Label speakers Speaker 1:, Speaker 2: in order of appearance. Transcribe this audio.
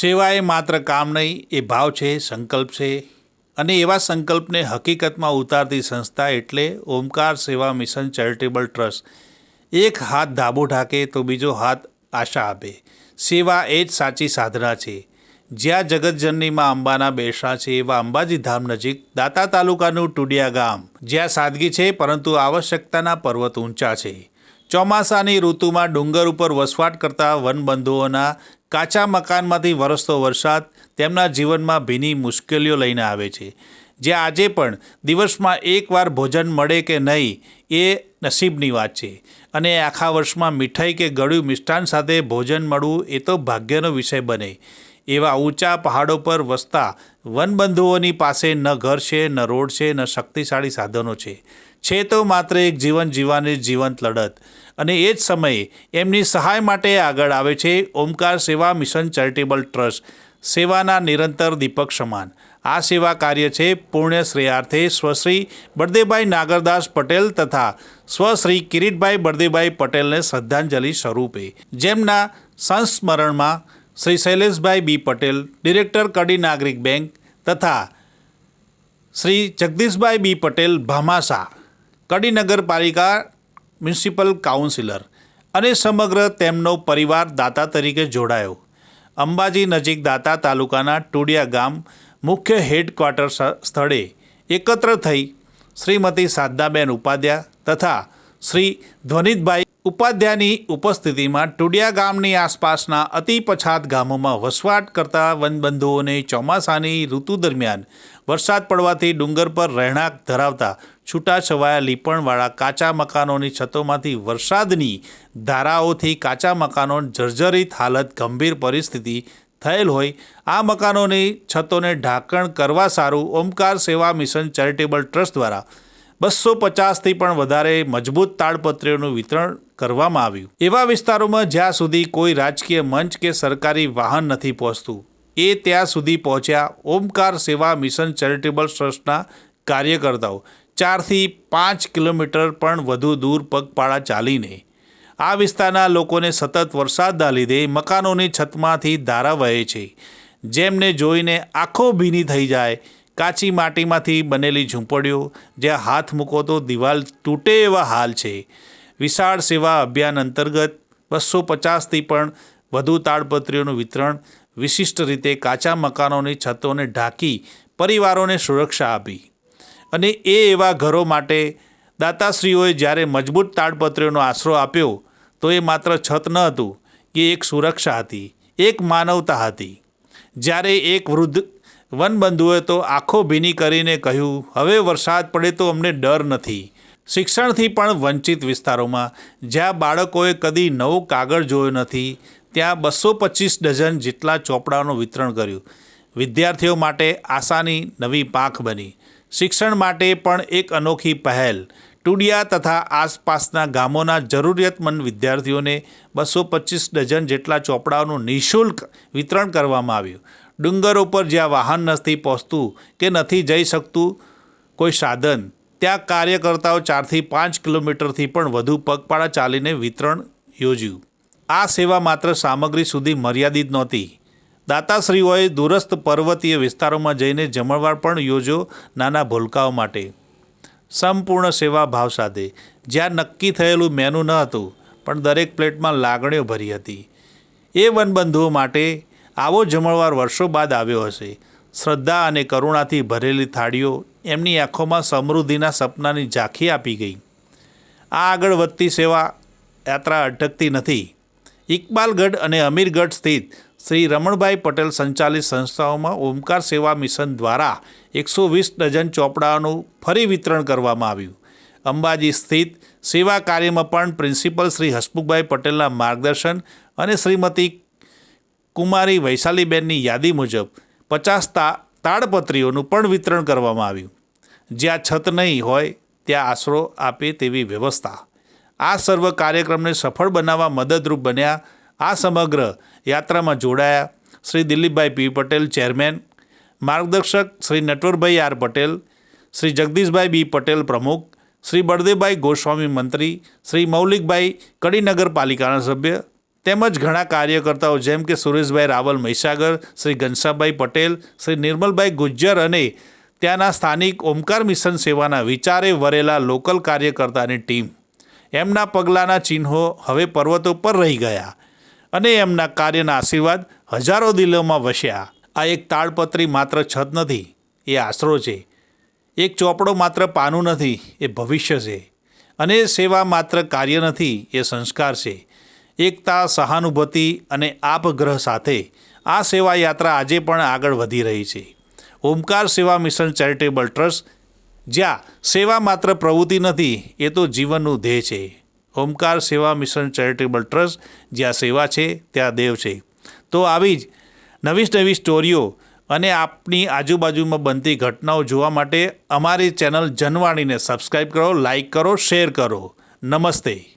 Speaker 1: સેવા એ માત્ર કામ નહીં, એ ભાવ છે, સંકલ્પ છે અને એવા સંકલ્પને હકીકતમાં ઉતારતી સંસ્થા એટલે ઓમકાર સેવા મિશન ચેરિટેબલ ટ્રસ્ટ. એક હાથ ધાબો ઢાકે તો બીજો હાથ આશા આપે. સેવા એ જ સાચી સાધના છે. જ્યાં જગતજનનીમાં અંબાના બેસણા છે, એવા અંબાજી ધામ નજીક દાતા તાલુકાનું ટુડિયા ગામ. જ્યાં સાદગી છે, પરંતુ આવશ્યકતાના પર્વત ઊંચા છે. ચોમાસાની ઋતુમાં ડુંગર ઉપર વસવાટ કરતા વનબંધુઓના કાચા મકાનમાંથી વરસતો વરસાદ તેમના જીવનમાં ભીની મુશ્કેલીઓ લઈને આવે છે. જે આજે પણ દિવસમાં એકવાર ભોજન મળે કે નહીં એ નસીબની વાત છે. અને આખા વર્ષમાં મીઠાઈ કે ગળ્યું મિષ્ટાન સાથે ભોજન મળવું એ તો ભાગ્યનો વિષય બને. એવા ઊંચા પહાડો પર વસતા વનબંધુઓની પાસે ન ઘર છે, ન રોડ છે, ન શક્તિશાળી સાધનો છે. છે તો માત્ર એક જીવન જીવવાની જીવંત લડત. અને એ જ સમયે એમની સહાય માટે આગળ આવે છે ઓમકાર સેવા મિશન ચેરિટેબલ ટ્રસ્ટ. સેવાના નિરંતર દીપક સમાન. આ સેવા કાર્ય છે પુણ્ય શ્રેયાર્થે સ્વશ્રી બળદેવભાઈ નાગરદાસ પટેલ તથા સ્વશ્રી કિરીટભાઈ બળદેવભાઈ પટેલને શ્રદ્ધાંજલિ સ્વરૂપે. જેમના સંસ્મરણમાં Shri Shaileshbhai B Patel, director Kadi Nagrik bank તથા શ્રી જગદીશભાઈ બી પટેલ ભામાસા કડી નગરપાલિકા મ્યુનિસિપલ કાઉન્સિલર અને સમગ્ર તેમનો પરિવાર દાતા તરીકે જોડાયો. અંબાજી નજીક દાતા તાલુકાના ટુડિયા ગામ મુખ્ય હેડક્વાર્ટર સ્થળે એકત્ર થઈ શ્રીમતી સાધનાબેન ઉપાધ્યાય તથા શ્રી ધ્વનિતભાઈ ઉપાધ્યાયની ઉપસ્થિતિમાં ટુડિયા ગામની આસપાસના અતિ પછાત ગામોમાં વસવાટ કરતા વનબંધુઓને ચોમાસાની ઋતુ દરમિયાન વરસાદ પડવાથી ડુંગર પર રહેણાંક ધરાવતા છૂટાછવાયા લીપણવાળા કાચા મકાનોની છતોમાંથી વરસાદની ધારાઓથી કાચા મકાનો જર્જરિત હાલત ગંભીર પરિસ્થિતિ થયેલ હોય, આ મકાનોની છતોને ઢાંકણ કરવા સારું ઓમકાર સેવા મિશન ચેરિટેબલ ટ્રસ્ટ દ્વારા બસો પચાસથી પણ વધારે મજબૂત તાડપત્રીઓનું વિતરણ કરવામાં આવ્યું. એવા વિસ્તારોમાં જ્યાં સુધી કોઈ રાજકીય મંચ કે સરકારી વાહન નથી પહોંચતું, એ ત્યાં સુધી પહોંચ્યા ઓમકાર સેવા મિશન ચેરિટેબલ ટ્રસ્ટના કાર્યકર્તાઓ. ચારથી પાંચ કિલોમીટર પણ વધુ દૂર પગપાળા ચાલીને. આ વિસ્તારના લોકોને સતત વરસાદના લીધે મકાનોની છતમાંથી ધારા વહે છે. જેમને જોઈને આંખો ભીની થઈ જાય કાચી માટીમાંથી બનેલી ઝૂંપડીઓ જ્યાં હાથ મૂકો તો દિવાલ તૂટે એવા હાલ છે. વિશાળ સેવા અભિયાન અંતર્ગત બસો પચાસથી પણ વધુ તાડપત્રીઓનું વિતરણ વિશિષ્ટ રીતે કાચા મકાનોની છતોને ઢાંકી પરિવારોને સુરક્ષા આપી. અને એ એવા ઘરો માટે દાતાશ્રીઓએ જ્યારે મજબૂત તાડપત્રીઓનો આશરો આપ્યો તો એ માત્ર છત ન હતું કે એક સુરક્ષા હતી, એક માનવતા હતી. જ્યારે એક વૃદ્ધ વનબંધુએ તો આંખો ભીની કરીને કહ્યું, હવે વરસાદ પડે તો અમને ડર નથી. શિક્ષણથી પણ વંચિત વિસ્તારોમાં જ્યાં બાળકોએ કદી નવો કાગળ જોયો નથી, ત્યાં બસો પચીસ ડઝન જેટલા ચોપડાઓનું વિતરણ કર્યું. વિદ્યાર્થીઓ માટે આશાની નવી પાંખ બની. શિક્ષણ માટે પણ એક અનોખી પહેલ. ટુડિયા તથા આસપાસના ગામોના જરૂરિયાતમંદ વિદ્યાર્થીઓને બસો પચીસ ડઝન જેટલા ચોપડાઓનું નિઃશુલ્ક વિતરણ કરવામાં આવ્યું. ડુંગરો ઉપર જ્યાં વાહન નથી પહોંચતું કે નથી જઈ શકતું કોઈ સાધન, ત્યાં કાર્યકર્તાઓ ચારથી પાંચ કિલોમીટરથી પણ વધુ પગપાળા ચાલીને વિતરણ યોજ્યું. આ સેવા માત્ર સામગ્રી સુધી મર્યાદિત નહોતી. દાતાશ્રીઓએ દૂરસ્થ પર્વતીય વિસ્તારોમાં જઈને જમણવાર પણ યોજો નાના ભૂલકાઓ માટે. સંપૂર્ણ સેવા ભાવ સાથે. જ્યાં નક્કી થયેલું મેનુ ન હતું, પણ દરેક પ્લેટમાં લાગણીઓ ભરી હતી. એ વનબંધુઓ માટે આવો જમણવાર વર્ષો બાદ આવ્યો હશે. શ્રદ્ધા અને કરુણાથી ભરેલી થાળીઓ એમની આંખોમાં સમૃદ્ધિના સપનાની ઝાંખી આપી ગઈ. આ આગળ વધતી સેવા યાત્રા અટકતી નથી. ઇકબાલગઢ અને અમીરગઢ સ્થિત શ્રી રમણભાઈ પટેલ સંચાલિત સંસ્થાઓમાં ઓમકાર સેવા મિશન દ્વારા એકસો વીસ ડઝન ચોપડાઓનું ફરી વિતરણ કરવામાં આવ્યું. અંબાજી સ્થિત સેવા કાર્યમાં પણ પ્રિન્સિપલ શ્રી હસમુખભાઈ પટેલના માર્ગદર્શન અને શ્રીમતી કુમારી વૈશાલીબેનની યાદી મુજબ પચાસ તાડપત્રીઓનું પણ વિતરણ કરવામાં આવ્યું. જ્યાં છત નહીં હોય, ત્યાં આશરો આપે તેવી વ્યવસ્થા. આ સર્વ કાર્યક્રમને સફળ બનાવવા મદદરૂપ બન્યા આ સમગ્ર યાત્રામાં જોડાયા શ્રી દિલીપભાઈ પી પટેલ ચેરમેન, માર્ગદર્શક શ્રી નટવરભાઈ આર પટેલ, શ્રી જગદીશભાઈ બી પટેલ પ્રમુખ, શ્રી બળદેવભાઈ ગોસ્વામી મંત્રી, શ્રી મૌલિકભાઈ કડી નગરપાલિકાના સભ્ય તેમજ ઘણા કાર્યકર્તાઓ જેમ કે સુરેશભાઈ રાવલ મહીસાગર, શ્રી ઘનશ્યામભાઈ પટેલ, શ્રી નિર્મલભાઈ ગુજ્જર અને ત્યાંના સ્થાનિક ઓમકાર મિશન સેવાના વિચારે વરેલા લોકલ કાર્યકર્તાની ટીમ. એમના પગલાંના ચિહ્નો હવે પર્વતો પર રહી ગયા અને એમના કાર્યના આશીર્વાદ હજારો દિલોમાં વસ્યા. આ એક તાડપત્રી માત્ર છત નથી, એ આશરો છે. એક ચોપડો માત્ર પાનું નથી, એ ભવિષ્ય છે. અને સેવા માત્ર કાર્ય નથી, એ સંસ્કાર છે. એકતા, સહાનુભૂતિ અને આપગ્રહ સાથે આ સેવા યાત્રા આજે પણ આગળ વધી રહી છે. ઓમકાર સેવા મિશન ચેરિટેબલ ટ્રસ્ટ, જ્યાં સેવા માત્ર પ્રવૃત્તિ નથી, એ તો જીવનનું ધ્યેય છે. ઓમકાર સેવા મિશન ચેરિટેબલ ટ્રસ્ટ જ્યાં સેવા છે, ત્યાં દેવ છે. તો આવી જ નવી નવી સ્ટોરીઓ અને આપની આજુબાજુમાં બનતી ઘટનાઓ જોવા માટે અમારી ચેનલ જનવાણીને સબસ્ક્રાઈબ કરો લાઈક કરો, શેર કરો. નમસ્તે.